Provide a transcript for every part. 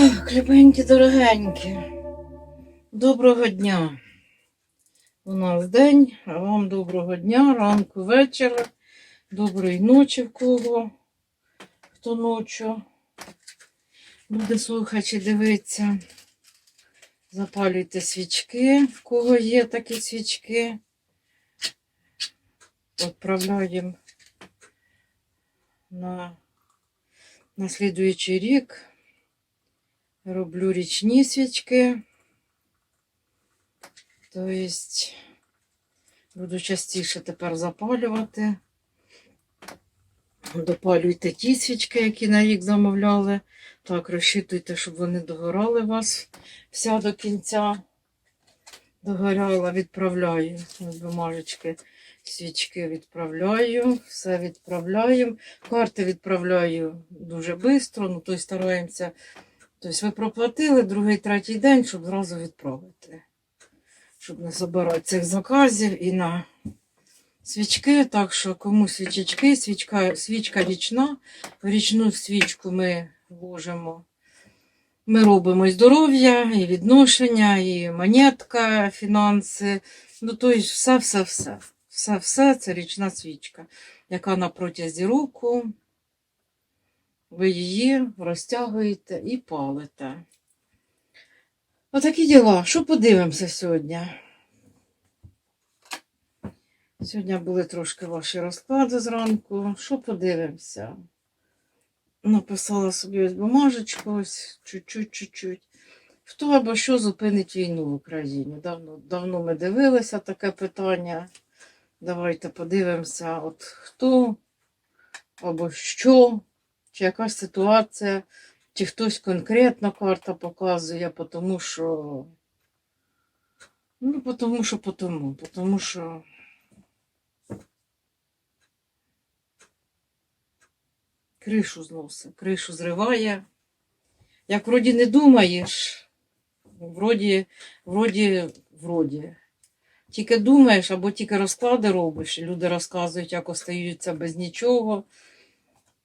Так, любенькі, дорогенькі, доброго дня. У нас день, а вам доброго дня, ранку, вечора, доброї ночі в кого, хто ночу буде слухати дивитися. Запалюйте свічки, в кого є такі свічки. Відправляємо на, на слідуючий рік. Роблю річні свічки. Тобто буду частіше тепер запалювати. Допалюйте ті свічки, які на рік замовляли. Так, розчитуйте, щоб вони догорали вас вся до кінця. Догоряла, відправляю. Ось бумажечки, свічки відправляю, все відправляю. Карти відправляю дуже швидко, ну то й стараємося. Тобто ви проплатили другий, третій день, щоб зразу відправити. Щоб не забирати цих заказів і на свічки. Так що кому свічечки, свічка, свічка річна. Річну свічку ми вложимо. Ми робимо і здоров'я, і відношення, і монетка, фінанси. Ну, тобто все-все-все. Все-все це річна свічка, яка на протязі року ви її розтягуєте і палите. Отакі діла. Що подивимося сьогодні? Сьогодні були трошки ваші розклади зранку. Що подивимося? Написала собі ось бумажечку, ось чуть-чуть, чуть-чуть. Хто або що зупинить війну в Україні? Давно, давно ми дивилися таке питання. Давайте подивимося, от хто або що, чи якась ситуація, чи хтось конкретно карта показує, тому що. Ну, тому що, тому, тому що. Кришу зносить, кришу зриває. Як вроді не думаєш, вроді, вроді, вроді. Тільки думаєш або тільки розклади робиш, і люди розказують, як остаються без нічого,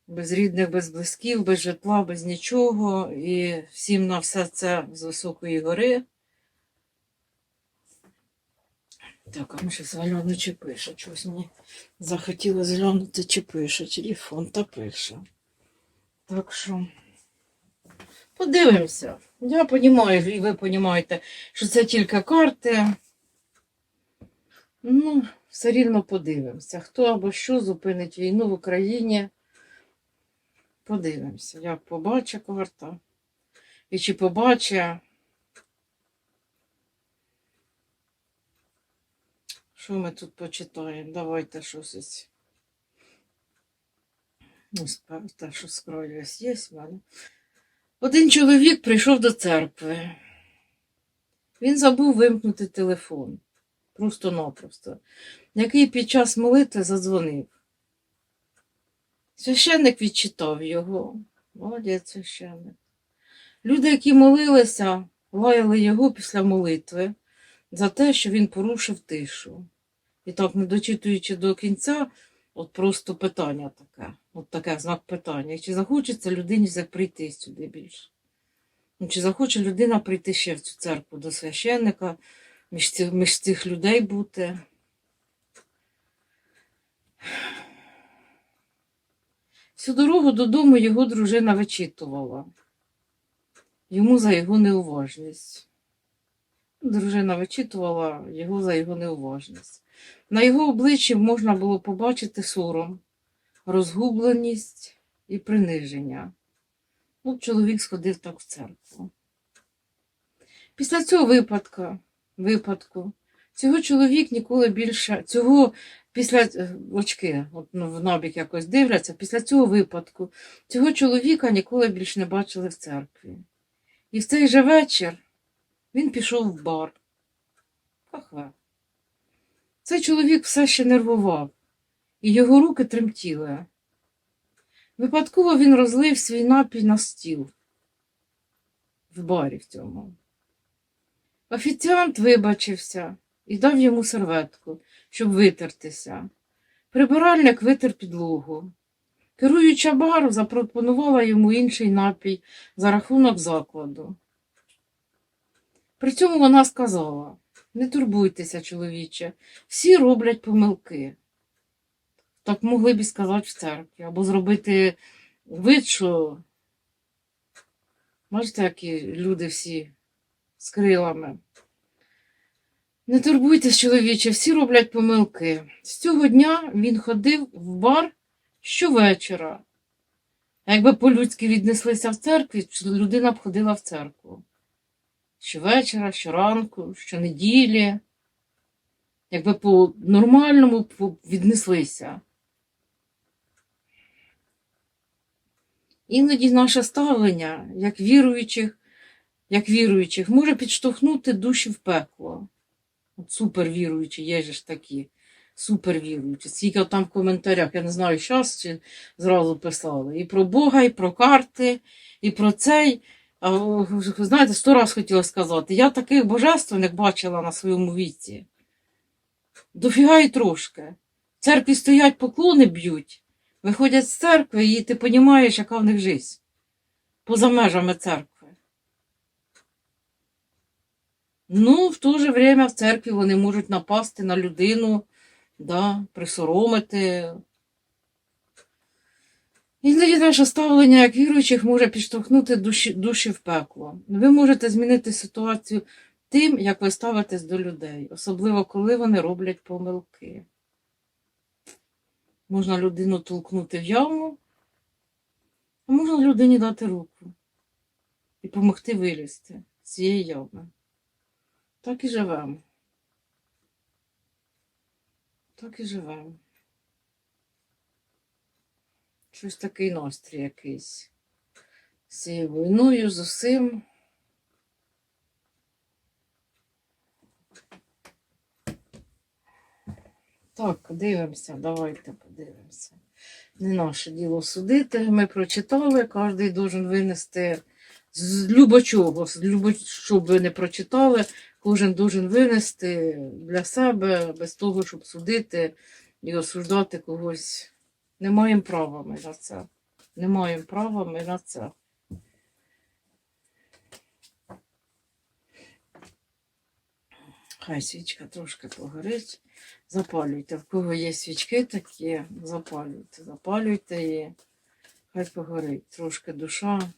без рідних, без близьків, без житла, без нічого. І всім на все це з високої гори. Так, а ми ще Альона чи пише. Чогось мені захотілося глянути, чи пише. Телефон та пише. Так що подивимося. Я розумію, і ви розумієте, що це тільки карти. Ну, все рівно подивимося. Хто або що зупинить війну в Україні. Подивимося, як побачить карта. І чи побачить. Що ми тут почитаємо? Давайте щось. ось. Ну, те, що скрою ось є в мене. Один чоловік прийшов до церкви. Він забув вимкнути телефон. Просто-напросто. Який під час молитви задзвонив. Священник відчитав його. Молодець священник. Люди, які молилися, лаяли його після молитви за те, що він порушив тишу. І так, не дочитуючи до кінця, от просто питання таке, от таке знак питання. Чи захочеться людині прийти сюди більше? Ну, чи захоче людина прийти ще в цю церкву до священника, між цих, між цих людей бути? Всю дорогу додому його дружина вичитувала. Йому за його неуважність. Дружина вичитувала його за його неуважність. На його обличчі можна було побачити сором, розгубленість і приниження. От чоловік сходив так в церкву. Після цього випадку, випадку цього чоловік ніколи більше, цього після е, очки, от, ну, в набік якось дивляться, після цього випадку цього чоловіка ніколи більше не бачили в церкві. І в цей же вечір він пішов в бар. Кафе. Цей чоловік все ще нервував, і його руки тремтіли. Випадково він розлив свій напій на стіл в барі в цьому. Офіціант вибачився і дав йому серветку, щоб витертися. Прибиральник витер підлогу. Керуюча бару запропонувала йому інший напій за рахунок закладу. При цьому вона сказала: не турбуйтеся, чоловіче, всі роблять помилки. Так могли б і сказати в церкві, або зробити вид, що бачите, які люди всі з крилами. Не турбуйтесь, чоловіче, всі роблять помилки. З цього дня він ходив в бар щовечора. А якби по-людськи віднеслися в церкві, людина б ходила в церкву. Щовечора, щоранку, щонеділі. Якби по-нормальному віднеслися. Іноді наше ставлення, як віруючих, як віруючих, може підштовхнути душі в пекло. От супервіруючі, є ж такі супервіруючі. Скільки там в коментарях, я не знаю, зараз чи зразу писали. І про Бога, і про карти, і про цей. А, знаєте, сто раз хотіла сказати, я таких божественних бачила на своєму віці. Дофіга і трошки. В церкві стоять, поклони б'ють, виходять з церкви, і ти розумієш, яка в них життя. Поза межами церкви. Ну, в то же время в церкві вони можуть напасти на людину, да, присоромити. Іноді наше ставлення як віруючих може підштовхнути душі, душі в пекло. Ви можете змінити ситуацію тим, як ви ставитесь до людей, особливо коли вони роблять помилки. Можна людину толкнути в яму, а можна людині дати руку і допомогти вилізти з цієї ями. Так і живемо. Так і живемо. Щось такий настрій якийсь. З цією війною, з усім. Так, дивимося, давайте подивимося. Не наше діло судити. Ми прочитали, кожен должен винести з любочого, з любо, щоб ви не прочитали, кожен должен винести для себе, без того, щоб судити і осуждати когось. Не маємо права ми на це. Не маємо права ми на це. Хай свічка трошки погорить. Запалюйте. В кого є свічки такі, запалюйте. Запалюйте її. Хай погорить. Трошки душа.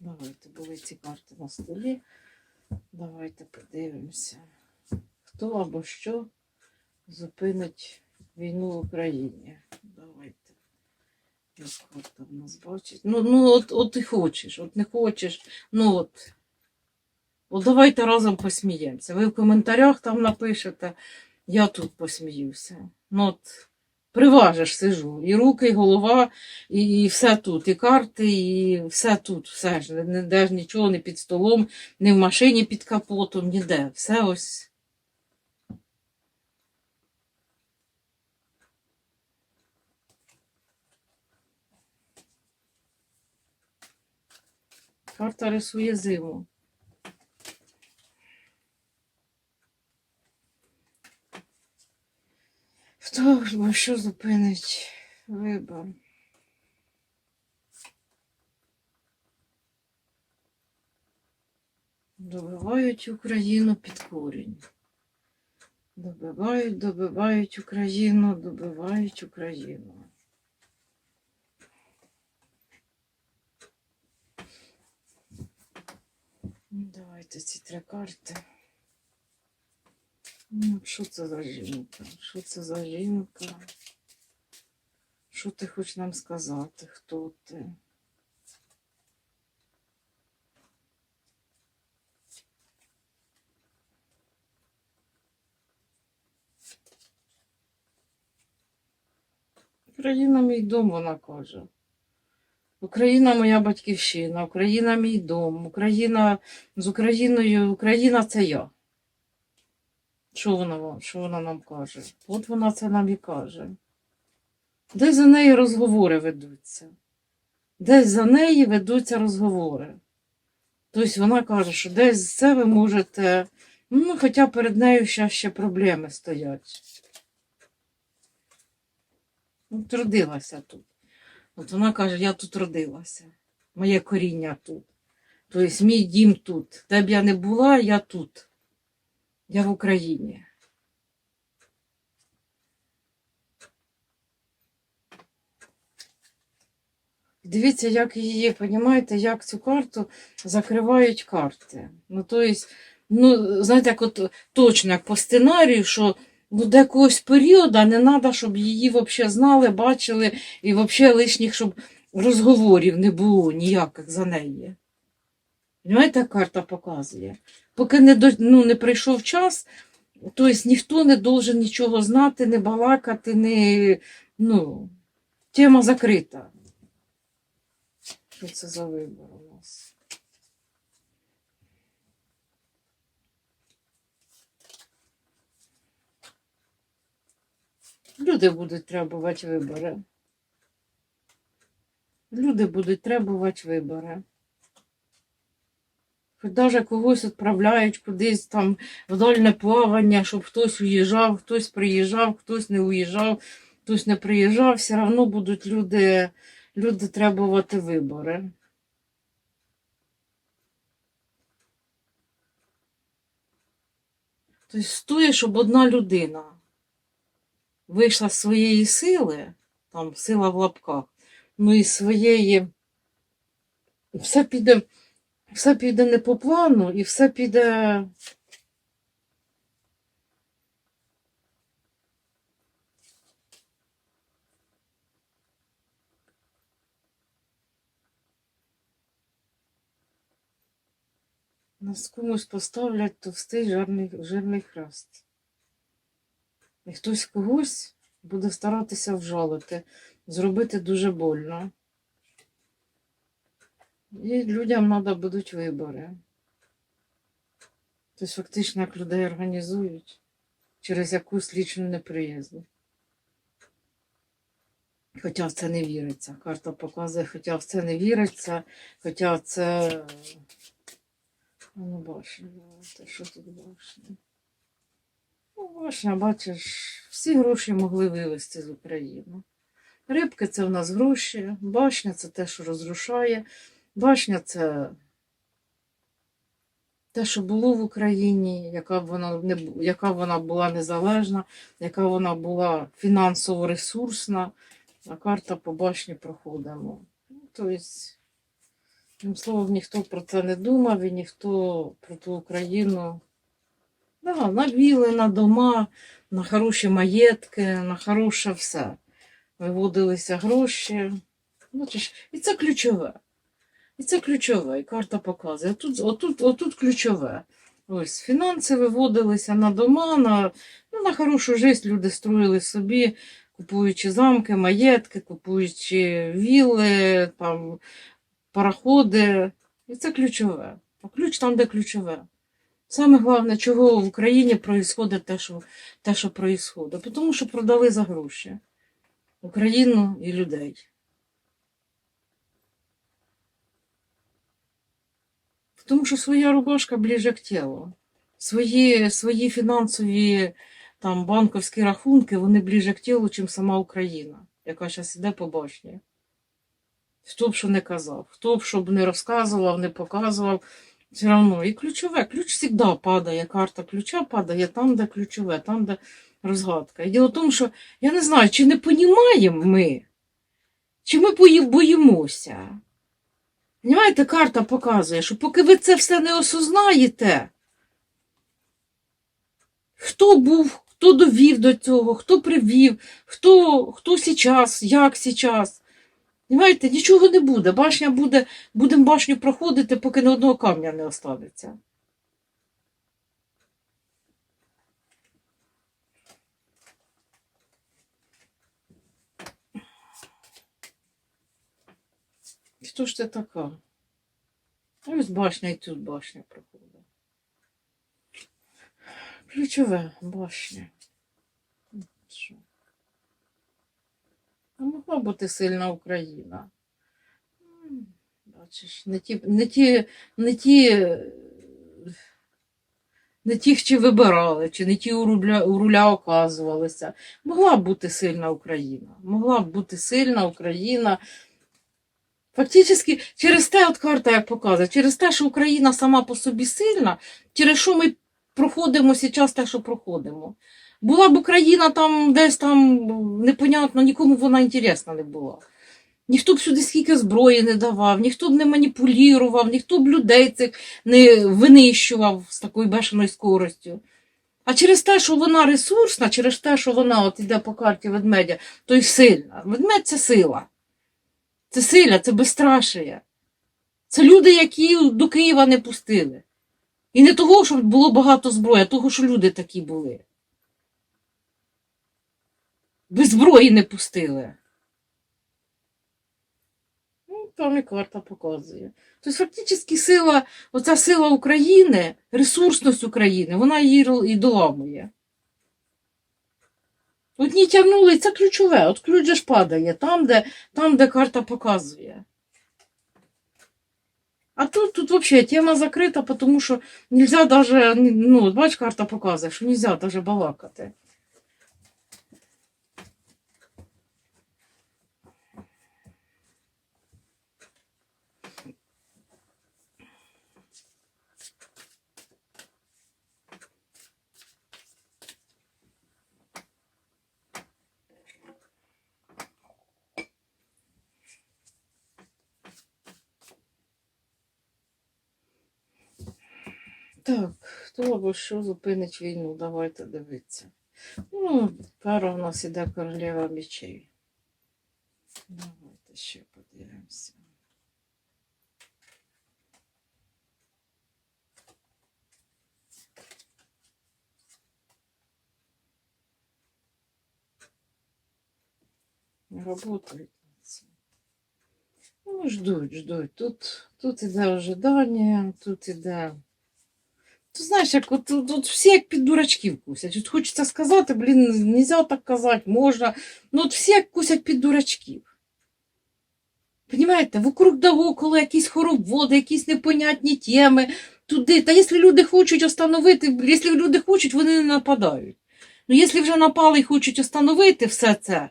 Давайте були ці карти на столі. Давайте подивимося, хто або що зупинить війну в Україні. Давайте. Як карта в нас бачить. Ну, ну от, от і хочеш, от не хочеш. Ну от. От давайте разом посміємося. Ви в коментарях там напишете, я тут посміюся. Ну от приважиш сижу. І руки, і голова, і, і все тут, і карти, і все тут, все ж. Не де ж нічого, не під столом, не в машині під капотом, ніде. Все ось. Карта рисує зиму. Бо що зупинить вибор? Добивають Україну під корінь. Добивають, добивають Україну, добивають Україну. Ну, Давайте ці три карти. Ну, що це за жінка? Що це за жінка? Що ти хочеш нам сказати? Хто ти? Україна мій дом, вона каже. Україна моя батьківщина, Україна мій дом, Україна з Україною, Україна це я. Що вона, що вона нам каже? От вона це нам і каже. Десь за нею розговори ведуться. Десь за неї ведуться розговори. Тобто вона каже, що десь це ви можете, ну, хоча перед нею ще, ще проблеми стоять. От родилася тут. От вона каже, я тут родилася. Моє коріння тут. Тобто мій дім тут. Де б я не була, я тут. Я в Україні. Дивіться, як її, понімаєте, як цю карту закривають карти. Ну, то есть, ну, знаєте, як от точно як по сценарію, що ну, до якогось періоду не треба, щоб її взагалі знали, бачили, і взагалі лишніх, щоб розговорів не було ніяких за неї. Понимаєте, карта показує? Поки не, ну, не прийшов час, тобто ніхто не должен нічого знати, не балакати, не, ну, тема закрита. Що це за вибор у нас? Люди будуть требувати вибори. Люди будуть требувати вибори. Хоч навіть когось відправляють кудись там в дальне плавання, щоб хтось уїжджав, хтось приїжджав, хтось не уїжджав, хтось не приїжджав, все одно будуть люди, люди требувати вибори. Тобто стоїть, щоб одна людина вийшла з своєї сили, там сила в лапках, ну і своєї, все піде, все піде не по плану, і все піде. Нас комусь поставлять товстий жирний, жирний хрест. І хтось когось буде старатися вжалити, зробити дуже больно. І людям треба будуть вибори. Тобто фактично як людей організують через якусь лічну неприязнь. Хоча в це не віриться. Карта показує, хоча в це не віриться, хоча це. Ну, башня, те, що тут башня. Ну, башня, бачиш, всі гроші могли вивезти з України. Рибки це в нас гроші, башня це те, що розрушає. Башня це те, що було в Україні, яка б вона не яка б вона була незалежна, яка вона була фінансово ресурсна, а карта по башні проходимо. Ну, тобто, тим словом, ніхто про це не думав і ніхто про ту Україну. Да, на віли, на дома, на хороші маєтки, на хороше все. Виводилися гроші. Бачиш, і це ключове. І це ключове, і карта показує. Тут, отут, отут ключове. Ось фінанси виводилися на дома, на, ну, на хорошу життя люди строїли собі, купуючи замки, маєтки, купуючи вілли, там, пароходи. І це ключове. А ключ там, де ключове. Саме головне, чого в Україні происходить те, що, те, що происходить. Тому що продали за гроші Україну і людей. Тому що своя рубашка ближе к тілу. Свої, свої фінансові там, банковські рахунки, вони ближе к тілу, чим сама Україна, яка зараз іде по башні. Хто б що не казав, хто б що б не розказував, не показував, все одно. І ключове, ключ завжди падає, карта ключа падає там, де ключове, там, де розгадка. І діло в тому, що я не знаю, чи не понімаємо ми, чи ми боїмося. Понимаєте, карта показує, що поки ви це все не осознаєте, хто був, хто довів до цього, хто привів, хто, хто сейчас, як зараз. Понимаєте, нічого не буде. Башня буде, будемо башню проходити, поки не одного камня не останеться. Хто ж це така? Ось башня і тут башня проходить. Ключове башня. А могла бути сильна Україна. Бачиш, не ті, не ті, не ті, не тих чи вибирали, чи не ті у руля, у руля оказувалися. Могла б бути сильна Україна. Могла б бути сильна Україна. Фактично, через те, от карта як показує, через те, що Україна сама по собі сильна, через що ми проходимо зараз те, що проходимо. Була б Україна там десь там непонятно, нікому вона інтересна не була. Ніхто б сюди скільки зброї не давав, ніхто б не маніпулював, ніхто б людей цих не винищував з такою бешеною скоростю. А через те, що вона ресурсна, через те, що вона от іде по карті ведмедя, то й сильна. Ведмедь це сила. Це сила, це безстрашие. Це люди, які до Києва не пустили. І не того, що було багато зброї, а того, що люди такі були. Без зброї не пустили. Ну, там і карта показує. Тобто, фактично, сила, оця сила України, ресурсність України, вона її і доламує. Одні тягнули, це ключове. От ключ же ж падає там, де, там, де карта показує. А тут, тут взагалі тема закрита, тому що нельзя даже, ну, бач, карта показує, що нельзя даже балакати. Так, хто або що зупинить війну? Давайте дивитися. Ну, пара у нас іде королева мечей. Давайте ще подивимося. Цим. Ну, ждуть, ждуть. Тут, тут іде ожидання, тут іде. Ти знаєш, як от, от, от всі як під дурачків кусять. От хочеться сказати, блін, нельзя так казати, можна. Ну от всі як кусять під дурачків. Понімаєте, вокруг да около якісь хороводи, якісь непонятні теми, туди. Та якщо люди хочуть остановити, якщо люди хочуть, вони не нападають. Ну, якщо вже напали і хочуть остановити все це,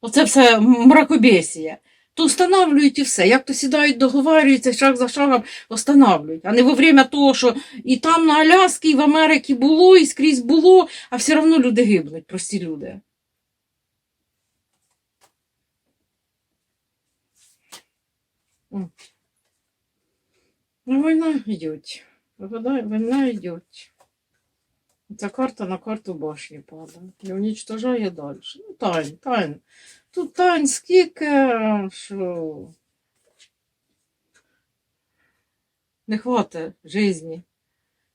оце все мракобесія, то встановлюють і все. Як то сідають, договарюються, шаг за шагом встановлюють. А не во время того, що і там на Аляскі, і в Америці було, і скрізь було, а все одно люди гибнуть, прості люди. Ну, війна йде. Вода, війна йде. Ця карта на карту башні падає. І уничтожає далі. Ну, тайн, тайн. Тут тайн скільки, що не хватить житті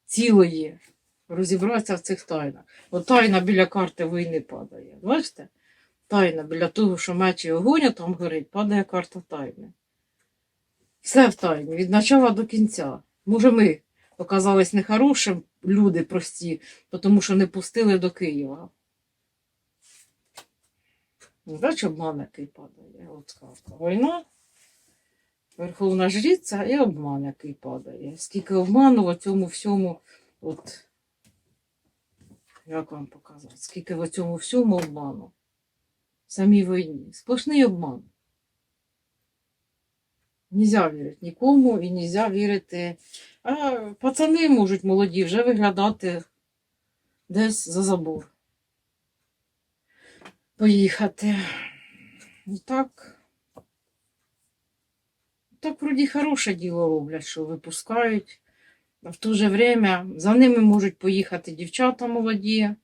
цілої розібратися в цих тайнах. От тайна біля карти війни падає. Бачите? Тайна біля того, що меч і огонь там горить, падає карта тайни. Все в тайні, від початку до кінця. Може, ми оказались нехорошим, люди прості, тому що не пустили до Києва. Бач, обман який падає. От карта. Війна, Верховна Жриця і обман, який падає. Скільки обману в цьому всьому, от, як вам показати, скільки в цьому всьому обману. В самій війні. Сплошний обман. Нельзя вірити нікому і нельзя вірити. А пацани можуть молоді вже виглядати десь за забор. Поїхати. І так. Так вроді хороше діло роблять, що випускають. А в то же время за ними можуть поїхати дівчата молоді.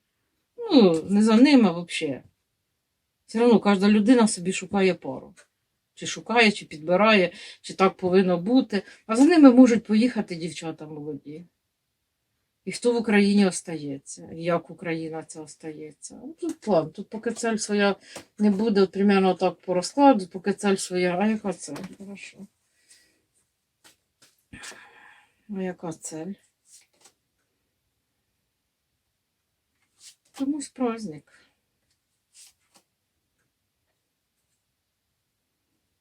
Ну, не за ними взагалі. Все одно кожна людина собі шукає пару. Чи шукає, чи підбирає, чи так повинно бути. А за ними можуть поїхати дівчата молоді. І хто в Україні остається, як Україна це остається. Тут план. Тут поки цель своя не буде, от примерно так по розкладу, поки цель своя. А яка цель? Хорошо. А яка цель? Комусь праздник.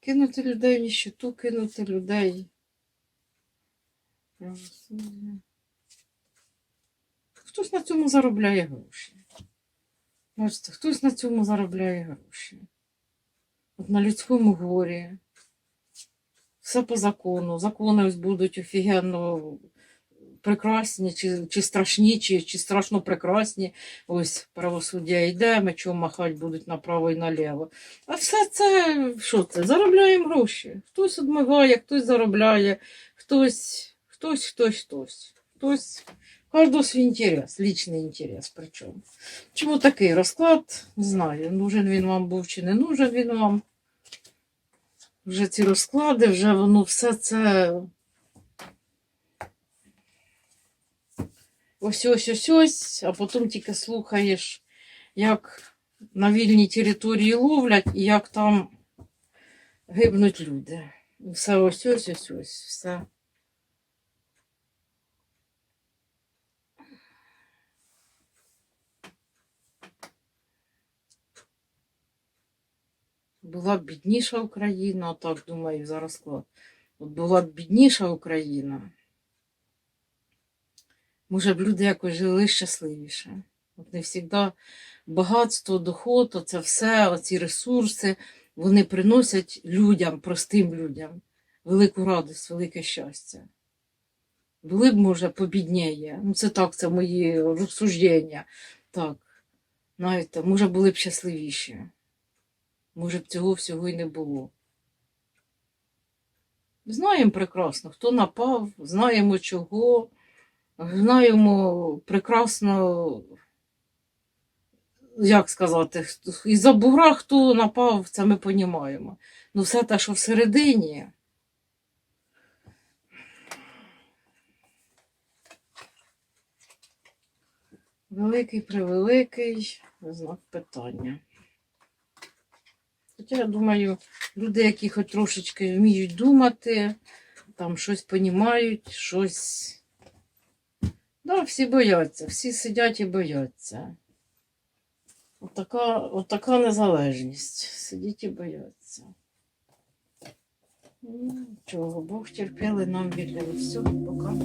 Кинути людей в ніщиту, кинути людей. Хтось на цьому заробляє гроші. Бачите, хтось на цьому заробляє гроші. От на людському горі. Все по закону. Закони будуть офігенно прекрасні, чи, чи страшні, чи, чи страшно прекрасні. Ось правосуддя йде, мечом махать будуть направо і наліво. А все це, що це? Заробляємо гроші. Хтось одмиває, хтось заробляє, хтось, хтось, хтось, хтось. Хтось. Кожного свій інтерес, лічний інтерес причому. Чому такий розклад? Не знаю, нужен він вам був чи не нужен він вам. Вже ці розклади, вже воно все це. Ось ось ось ось, а потім тільки слухаєш, як на вільній території ловлять і як там гибнуть люди. Все ось ось ось ось. Все. Була б бідніша Україна, так думаю, за розклад. От була б бідніша Україна. Може б люди якось жили щасливіше. От не завжди багатство, доход, це все, оці ресурси, вони приносять людям, простим людям, велику радість, велике щастя. Були б, може, побідніє. Ну, це так, це мої розсуждення. Так, знаєте, може, були б щасливіші. Може б цього всього і не було. Знаємо прекрасно, хто напав, знаємо чого, знаємо прекрасно, як сказати, із-за бугра хто напав, це ми розуміємо. Ну все те, що всередині. Великий превеликий знак питання. Хоча я думаю, люди, які хоч трошечки вміють думати, там щось понімають, щось. Да, всі бояться, всі сидять і бояться. Отака, отака незалежність. Сидіть і бояться. Ну, Чого, Бог терпіли нам віддали. Все, пока.